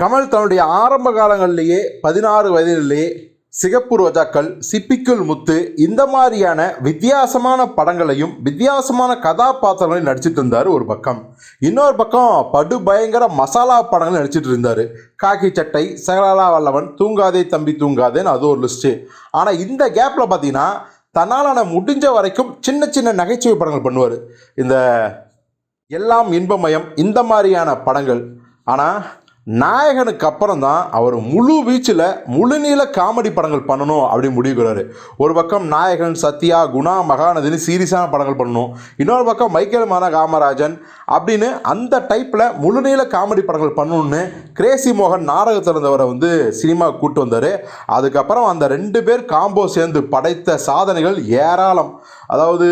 கமல் தன்னுடைய ஆரம்ப காலங்களிலேயே பதினாறு வயதிலேயே சிகப்பு ரோஜாக்கள் சிப்பிக்குள் முத்து இந்த மாதிரியான வித்தியாசமான படங்களையும் வித்தியாசமான கதாபாத்திரங்களையும் நடிச்சிட்டு இருந்தார் ஒரு பக்கம். இன்னொரு பக்கம் படு பயங்கர மசாலா படங்கள் நடிச்சிட்டு இருந்தார். காக்கி சட்டை சகலாலா வல்லவன் தூங்காதே தம்பி தூங்காதேன்னு அது ஒரு லிஸ்ட்டு ஆனால் இந்த கேப்பில் பார்த்தீங்கன்னா தன்னாலான முடிஞ்ச வரைக்கும் சின்ன சின்ன நகைச்சுவை படங்கள் பண்ணுவார். இந்த எல்லாம் இன்பமயம் இந்த மாதிரியான படங்கள். ஆனால் நாயகனுக்கு அப்புறம் தான் அவர் முழு வீச்சில் முழுநீள காமெடி படங்கள் பண்ணணும் அப்படின்னு முடிவுகிறாரு. ஒரு பக்கம் நாயகன் சத்யா குணா மகாநதினு சீரியஸான படங்கள் பண்ணணும். இன்னொரு பக்கம் மைக்கேல் மான காமராஜன் அப்படின்னு அந்த டைப்பில் முழுநீள காமெடி படங்கள் பண்ணணும்னு கிரேசி மோகன் நாடகத்தில் இருந்தவரை வந்து சினிமா கூட்டு வந்தார். அதுக்கப்புறம் அந்த ரெண்டு பேர் காம்போ சேர்ந்து படைத்த சாதனைகள் ஏராளம். அதாவது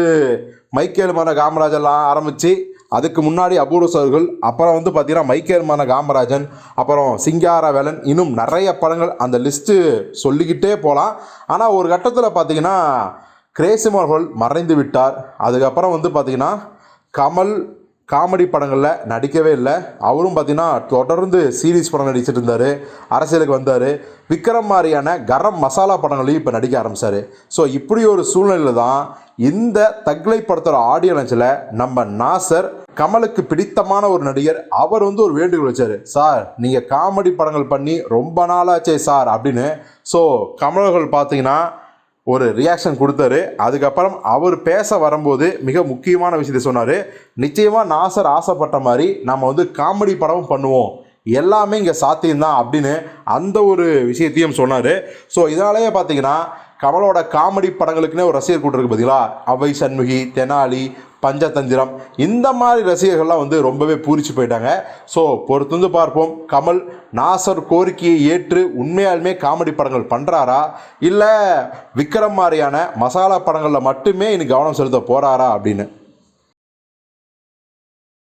மைக்கேல் மான காமராஜெல்லாம் ஆரம்பித்து அதுக்கு முன்னாடி அபூர்வ சோர்கள் அப்புறம் வந்து பார்த்தீங்கன்னா மைக்கேர்மான காமராஜன் அப்புறம் சிங்கார வேலன் இன்னும் நிறைய படங்கள் அந்த லிஸ்ட்டு சொல்லிக்கிட்டே போகலாம் ஆனால் ஒரு கட்டத்தில் பார்த்தீங்கன்னா கிரேசிமர்கள் மறைந்து விட்டார். அதுக்கப்புறம் வந்து பார்த்தீங்கன்னா கமல் காமெடி படங்களில் நடிக்கவே இல்லை. அவரும் பார்த்திங்கன்னா தொடர்ந்து சீரிஸ் படம் நடிச்சிட்டு இருந்தார். அரசியலுக்கு வந்தார். விக்ரம் மாதிரியான கரம் மசாலா படங்களையும் இப்போ நடிக்க ஆரம்பித்தார் ஸோ இப்படி ஒரு சூழ்நிலையில் தான் இந்த தக்லை படத்தோட ஆடியோ லஞ்சில் நம்ம நாசர் கமலுக்கு பிடித்தமான ஒரு நடிகர் அவர் வந்து ஒரு வேண்டுகோள் வச்சார். சார் நீங்கள் காமெடி படங்கள் பண்ணி ரொம்ப நாளாச்சே சார் அப்படின்னு. ஸோ கமலர்கள் பார்த்தீங்கன்னா ஒரு ரியாக்ஷன் கொடுத்தாரு. அதுக்கப்புறம் அவர் பேச வரும்போது மிக முக்கியமான விஷயத்தை சொன்னார். நிச்சயமாக நாசர் ஆசைப்பட்ட மாதிரி நம்ம வந்து காமெடி படமும் பண்ணுவோம். எல்லாமே இங்கே சாத்தியம்தான் அப்படின்னு அந்த ஒரு விஷயத்தையும் சொன்னார். ஸோ இதனாலேயே பார்த்தீங்கன்னா கமலோட காமெடி படங்களுக்குன்னே ஒரு ரசிகர் கூட்டம் இருக்குது பார்த்தீங்களா அவை சண்முகி தெனாலி பஞ்சதந்திரம் இந்த மாதிரி ரசிகர்கள்லாம் வந்து ரொம்பவே பூரிச்சு போயிட்டாங்க. ஸோ பொறுத்து வந்து பார்ப்போம். கமல் நாசர் கோரிக்கையை ஏற்று உண்மையாலுமே காமெடி படங்கள் பண்ணுறாரா இல்லை விக்ரம் மாதிரியான மசாலா படங்களில் மட்டுமே இனி கவனம் செலுத்த போகிறாரா அப்படின்னு?